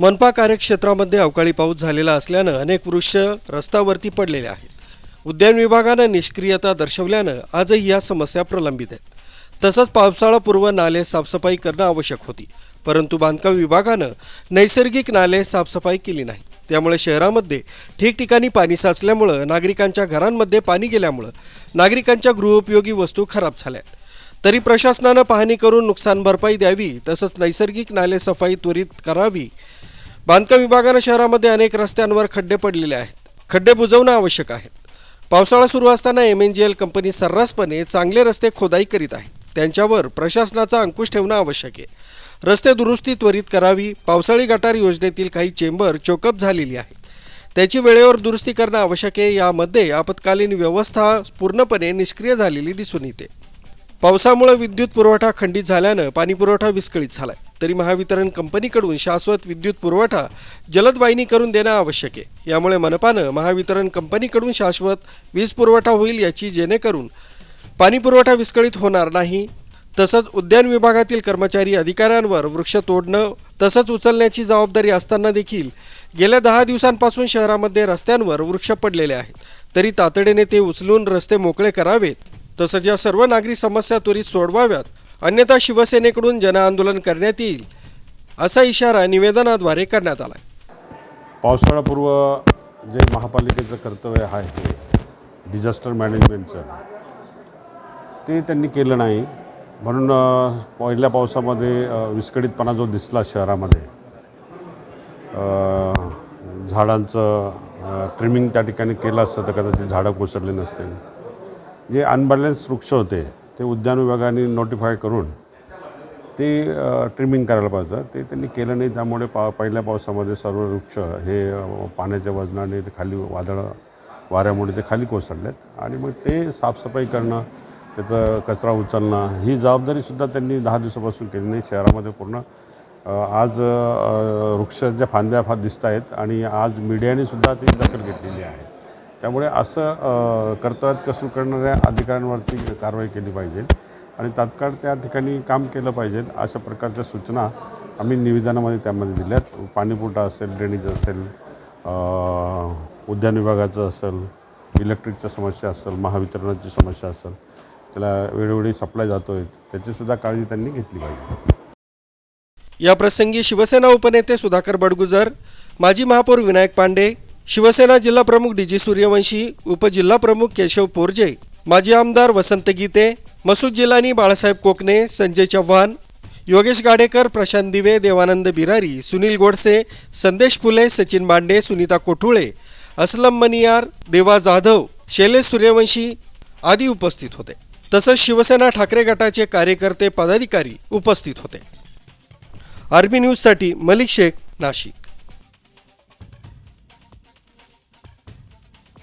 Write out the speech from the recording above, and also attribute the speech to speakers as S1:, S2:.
S1: मनपा कार्यक्षेत्रामध्ये अवकाळी पाऊस झालेला असल्यानं अनेक वृक्ष रस्त्यावरती पडलेले आहेत. उद्यान विभागानं निष्क्रियता दर्शवल्यानं आजही या समस्या प्रलंबित आहेत. तसंच पावसाळापूर्व नाले साफसफाई करणं आवश्यक होती परंतु बांधकाम विभागानं नैसर्गिक नाले साफसफाई केली नाही. त्यामुळे शहरामध्ये ठिकठिकाणी पाणी साचल्यामुळं नागरिकांच्या घरांमध्ये पाणी गेल्यामुळं नागरिकांच्या गृहोपयोगी वस्तू खराब झाल्या तरी प्रशासनानं पाहणी करून नुकसान भरपाई द्यावी तसंच नैसर्गिक नाले सफाई त्वरित करावी बांधकाम विभागानं शहरामध्ये अनेक रस्त्यांवर खड्डे पडलेले आहेत. खड्डे बुजवणं आवश्यक आहे. पावसाळा सुरू असताना M N G L company सर्रासपणे चांगले रस्ते खोदाई करीत आहे. त्यांच्यावर प्रशासनाचा अंकुश ठेवणं आवश्यक आहे. रस्ते दुरुस्ती त्वरित करावी पावसाळी गटार योजनेतील काही चेंबर चोकअप झालेली आहे. त्याची वेळेवर दुरुस्ती करणं आवश्यक आहे. यामध्ये आपत्कालीन व्यवस्था पूर्णपणे निष्क्रिय झालेली दिसून येते. पावसामुळे विद्युत पुरवठा खंडित झाल्यानं पाणीपुरवठा विस्कळीत झालाय. तरी महावितरण कंपनीकडून शाश्वत विद्युत पुरवठा जलद वाहिनी करून देणं आवश्यक आहे. यामुळे मनपानं महावितरण कंपनीकडून शाश्वत वीज पुरवठा होईल याची जेणेकरून पाणीपुरवठा विस्कळीत होणार नाही. तसंच उद्यान विभागातील कर्मचारी अधिकाऱ्यांवर वृक्ष तोडणं तसंच उचलण्याची जबाबदारी असताना देखील गेल्या दहा दिवसांपासून शहरामध्ये रस्त्यांवर वृक्ष पडलेले आहेत. तरी तातडीने ते उचलून रस्ते मोकळे करावेत तसंच या सर्व नागरी समस्या त्वरित सोडवाव्यात. अन्यथा शिवसेनेकडून जनआंदोलन करण्यात येईल असा इशारा निवेदनाद्वारे करण्यात आला
S2: पावसाळापूर्व जे महापालिकेचं कर्तव्य आहे डिझास्टर मॅनेजमेंटचं ते त्यांनी केलं नाही. म्हणून पहिल्या पावसामध्ये विस्कळीतपणा जो दिसला शहरामध्ये झाडांचं ट्रिमिंग त्या ठिकाणी केलं असतं तर कदाचित झाडं कोसळली नसते जे अनबॅलन्स वृक्ष होते ते उद्यान विभागाने नोटिफाय करून ते ट्रिमिंग करायला पाहिजे. ते त्यांनी केलं नाही त्यामुळे पा पहिल्या पावसामध्ये सर्व वृक्ष हे पाण्याच्या वजनाने ते खाली वादळ वाऱ्यामुळे ते खाली कोसळलेत. आणि मग ते साफसफाई करणं त्याचं कचरा उचलणं ही जबाबदारीसुद्धा त्यांनी दहा दिवसापासून केली नाही. शहरामध्ये पूर्ण आज वृक्षाच्या फांद्या फार दिसत आहेत आणि आज मीडियाने सुद्धा ती दखल घेतलेली आहे. त्यामुळे असं कर्तव्यात कसूर करणाऱ्या अधिकाऱ्यांवरती कारवाई केली पाहिजे आणि तात्काळ त्या ठिकाणी काम केलं पाहिजे अशा प्रकारच्या सूचना आम्ही निवेदनामध्ये त्यामध्ये दिल्यात. पाणीपुरवठा असेल ड्रेनेज असेल उद्यान विभागाचं असेल इलेक्ट्रिकच्या समस्या असेल महावितरणाची समस्या असेल त्याला वेळोवेळी सप्लाय जातो आहे त्याचीसुद्धा काळजी त्यांनी घेतली पाहिजे.
S1: या प्रसंगी शिवसेना उपनेते सुधाकर बडगुजर माजी महापौर विनायक पांडे शिवसेना जिल्हा प्रमुख डी जी सूर्यवंशी उपजिल्हा प्रमुख केशव पोरजे माजी आमदार वसंत गीते मसूद जिल्हानी बाळासाहेब कोकणे संजय चव्हाण योगेश गाडेकर प्रशांत दिवे देवानंद बिरारी सुनील गोडसे संदेश फुले सचिन बांडे सुनीता कोठुळे असलम मनियार देवा जाधव शैलेश सूर्यवंशी आदी उपस्थित होते. तसंच शिवसेना ठाकरे गटाचे कार्यकर्ते पदाधिकारी उपस्थित होते. आर्मी न्यूजसाठी मलिक शेख नाशिक.